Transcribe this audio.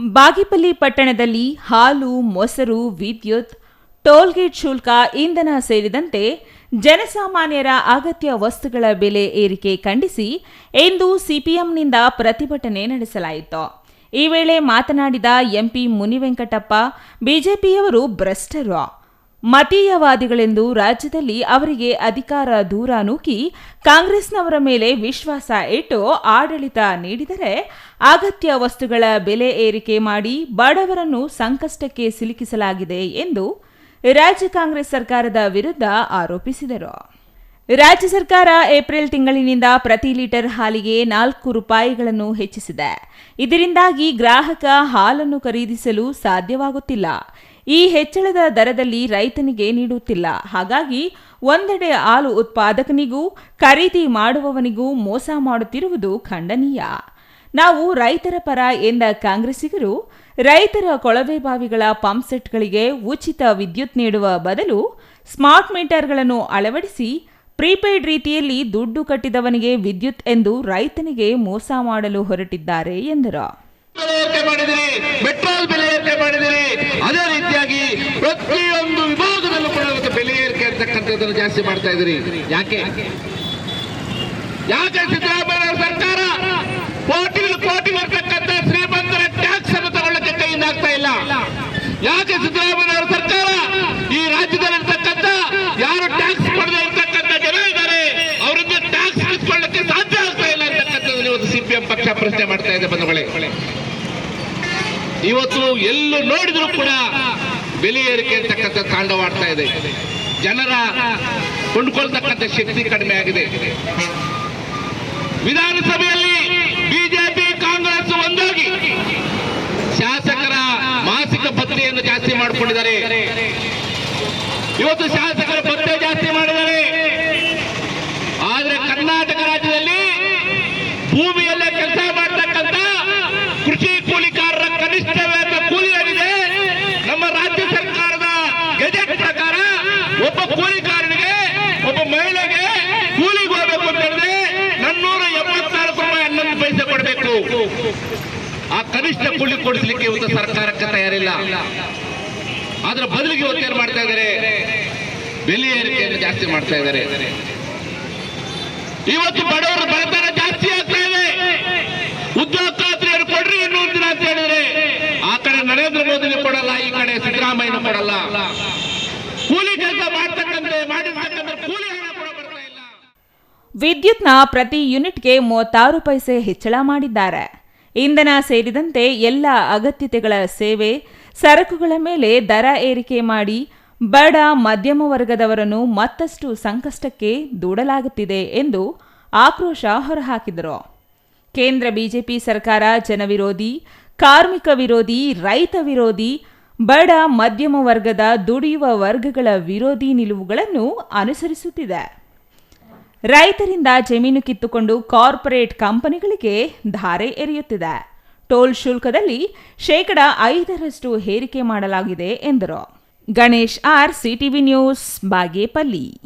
ಬಾಗೇಪಲ್ಲಿ ಪಟ್ಟಣದಲ್ಲಿ ಹಾಲು, ಮೊಸರು, ವಿದ್ಯುತ್, ಟೋಲ್ಗೇಟ್ ಶುಲ್ಕ, ಇಂಧನ ಸೇರಿದಂತೆ ಜನಸಾಮಾನ್ಯರ ಅಗತ್ಯ ವಸ್ತುಗಳ ಬೆಲೆ ಏರಿಕೆ ಖಂಡಿಸಿ ಇಂದು ಸಿಪಿಎಂನಿಂದ ಪ್ರತಿಭಟನೆ ನಡೆಸಲಾಯಿತು. ಈ ವೇಳೆ ಮಾತನಾಡಿದ ಎಂಪಿ ಮುನಿವೆಂಕಟಪ್ಪ, ಬಿಜೆಪಿಯವರು ಭ್ರಷ್ಟರು. ಮತೀಯವಾದಿಗಳೆಂದು ರಾಜ್ಯದಲ್ಲಿ ಅವರಿಗೆ ಅಧಿಕಾರ ದೂರ ನೂಕಿ ಕಾಂಗ್ರೆಸ್ನವರ ಮೇಲೆ ವಿಶ್ವಾಸ ಇಟ್ಟು ಆಡಳಿತ ನೀಡಿದರೆ ಅಗತ್ಯ ವಸ್ತುಗಳ ಬೆಲೆ ಏರಿಕೆ ಮಾಡಿ ಬಡವರನ್ನು ಸಂಕಷ್ಟಕ್ಕೆ ಸಿಲುಕಿಸಲಾಗಿದೆ ಎಂದು ರಾಜ್ಯ ಕಾಂಗ್ರೆಸ್ ಸರ್ಕಾರದ ವಿರುದ್ಧ ಆರೋಪಿಸಿದರು. ರಾಜ್ಯ ಸರ್ಕಾರ ಏಪ್ರಿಲ್ ತಿಂಗಳಿನಿಂದ ಪ್ರತಿ ಲೀಟರ್ ಹಾಲಿಗೆ ನಾಲ್ಕು ರೂಪಾಯಿಗಳನ್ನು ಹೆಚ್ಚಿಸಿದೆ. ಇದರಿಂದಾಗಿ ಗ್ರಾಹಕ ಹಾಲನ್ನು ಖರೀದಿಸಲು ಸಾಧ್ಯವಾಗುತ್ತಿಲ್ಲ. ಈ ಹೆಚ್ಚಳದ ದರದಲ್ಲಿ ರೈತನಿಗೆ ನೀಡುತ್ತಿಲ್ಲ. ಹಾಗಾಗಿ ಒಂದೆಡೆ ಹಾಲು ಉತ್ಪಾದಕನಿಗೂ, ಖರೀದಿ ಮಾಡುವವನಿಗೂ ಮೋಸ ಮಾಡುತ್ತಿರುವುದು ಖಂಡನೀಯ. ನಾವು ರೈತರ ಪರ ಎಂದ ಕಾಂಗ್ರೆಸ್ಸಿಗರು, ರೈತರ ಕೊಳವೆ ಬಾವಿಗಳ ಪಂಪ್ಸೆಟ್ಗಳಿಗೆ ಉಚಿತ ವಿದ್ಯುತ್ ನೀಡುವ ಬದಲು ಸ್ಮಾರ್ಟ್ ಮೀಟರ್ಗಳನ್ನು ಅಳವಡಿಸಿ, ಪ್ರೀಪೇಯ್ಡ್ ರೀತಿಯಲ್ಲಿ ದುಡ್ಡು ಕಟ್ಟಿದವನಿಗೆ ವಿದ್ಯುತ್ ಎಂದು ರೈತನಿಗೆ ಮೋಸ ಮಾಡಲು ಹೊರಟಿದ್ದಾರೆ ಎಂದರು. ಬೆಲೆ ಏರಿಕೆ ಮಾಡಿದಿರಿ ಪೆಟ್ರೋಲ್ ಬೆಲೆ ಏರಿಕೆ ಮಾಡಿದಿರಿ. ಅದೇ ರೀತಿಯಾಗಿ ಪ್ರತಿಯೊಂದು ವಿಭಾಗದಲ್ಲೂ ಕೂಡ ಇವತ್ತು ಬೆಲೆ ಏರಿಕೆ ಅಂತಕ್ಕಂಥದ್ದನ್ನು ಜಾಸ್ತಿ ಮಾಡ್ತಾ ಇದ್ದೀರಿ. ಯಾಕೆ? ಯಾಕೆ ಸಿದ್ದರಾಮಯ್ಯ ಸರ್ಕಾರ ಇವತ್ತು ಸಿಪಿಎಂ ಪಕ್ಷ ಪ್ರಶ್ನೆ ಮಾಡ್ತಾ ಇದೆ ಬಂಧುಗಳೇ. ಇವತ್ತು ಎಲ್ಲೂ ನೋಡಿದ್ರು ಕೂಡ ಬೆಲೆ ಏರಿಕೆ ಅಂತಕ್ಕಂಥ ತಾಂಡವಾಡ್ತಾ ಇದೆ. ಜನರ ಕೊಂಡ್ಕೊಳ್ತಕ್ಕಂಥ ಶಕ್ತಿ ಕಡಿಮೆ ಆಗಿದೆ. ವಿಧಾನಸಭೆಯಲ್ಲಿ ಬಿಜೆಪಿ, ಕಾಂಗ್ರೆಸ್ ಒಂದಾಗಿ ಶಾಸಕರ ಮಾಸಿಕ ಭತ್ತೆಯನ್ನು ಜಾಸ್ತಿ ಮಾಡಿಕೊಂಡಿದ್ದಾರೆ. ಇವತ್ತು ಶಾಸಕರ ಆ ಕನಿಷ್ಠ ಕೂಲಿ ಕೊಡಿಸಲಿಕ್ಕೆ ಇವತ್ತು ಸರ್ಕಾರಕ್ಕೆ ತಯಾರಿಲ್ಲ. ಅದರ ಬದಲಿಗೆ ಇವತ್ತು ಏನ್ ಮಾಡ್ತಾ ಇದ್ದಾರೆ ಬೆಲೆ ಏರಿಕೆಯನ್ನು ಜಾಸ್ತಿ ಮಾಡ್ತಾ ಇದ್ದಾರೆ ಇವತ್ತು ಬಡವರ ಬಡತನ ಜಾಸ್ತಿ ಆಗ್ತಾ ಇದೆ. ಉದ್ಯೋಗ ಖಾತ್ರಿಯನ್ನು ಕೊಡ್ರಿ ಇನ್ನೊಂದು ದಿನ ಅಂತ ಹೇಳಿದ್ರೆ ಆ ಕಡೆ ನರೇಂದ್ರ ಮೋದಿನೂ ಕೊಡಲ್ಲ, ಈ ಕಡೆ ಸಿದ್ದರಾಮಯ್ಯನೂ ಕೊಡಲ್ಲ. ಕೂಲಿ ಕೆಲಸ ಮಾಡ್ತಕ್ಕಂತೆ ಮಾಡಿರ್ತಕ್ಕಂಥ ಕೂಲಿ ವಿದ್ಯುತ್ನ ಪ್ರತಿ ಯೂನಿಟ್ಗೆ ಮೂವತ್ತಾರು ಪೈಸೆ ಹೆಚ್ಚಳ ಮಾಡಿದ್ದಾರೆ. ಇಂಧನ ಸೇರಿದಂತೆ ಎಲ್ಲ ಅಗತ್ಯತೆಗಳ ಸೇವೆ, ಸರಕುಗಳ ಮೇಲೆ ದರ ಏರಿಕೆ ಮಾಡಿ ಬಡ, ಮಧ್ಯಮ ವರ್ಗದವರನ್ನು ಮತ್ತಷ್ಟು ಸಂಕಷ್ಟಕ್ಕೆ ದೂಡಲಾಗುತ್ತಿದೆ ಎಂದು ಆಕ್ರೋಶ ಹೊರಹಾಕಿದರು. ಕೇಂದ್ರ ಬಿಜೆಪಿ ಸರ್ಕಾರ ಜನವಿರೋಧಿ, ಕಾರ್ಮಿಕ ವಿರೋಧಿ, ರೈತ ವಿರೋಧಿ, ಬಡ, ಮಧ್ಯಮ ವರ್ಗದ ದುಡಿಯುವ ವರ್ಗಗಳ ವಿರೋಧಿ ನಿಲುವುಗಳನ್ನು ಅನುಸರಿಸುತ್ತಿದೆ. ರೈತರಿಂದ ಜಮೀನು ಕಿತ್ತುಕೊಂಡು ಕಾರ್ಪೊರೇಟ್ ಕಂಪನಿಗಳಿಗೆ ಧಾರೆ ಎರೆಯುತ್ತಿದೆ. ಟೋಲ್ ಶುಲ್ಕದಲ್ಲಿ ಶೇಕಡ ಐದರಷ್ಟು ಹೇರಿಕೆ ಮಾಡಲಾಗಿದೆ ಎಂದರು. Ganesh R CTV news, Bagepalli.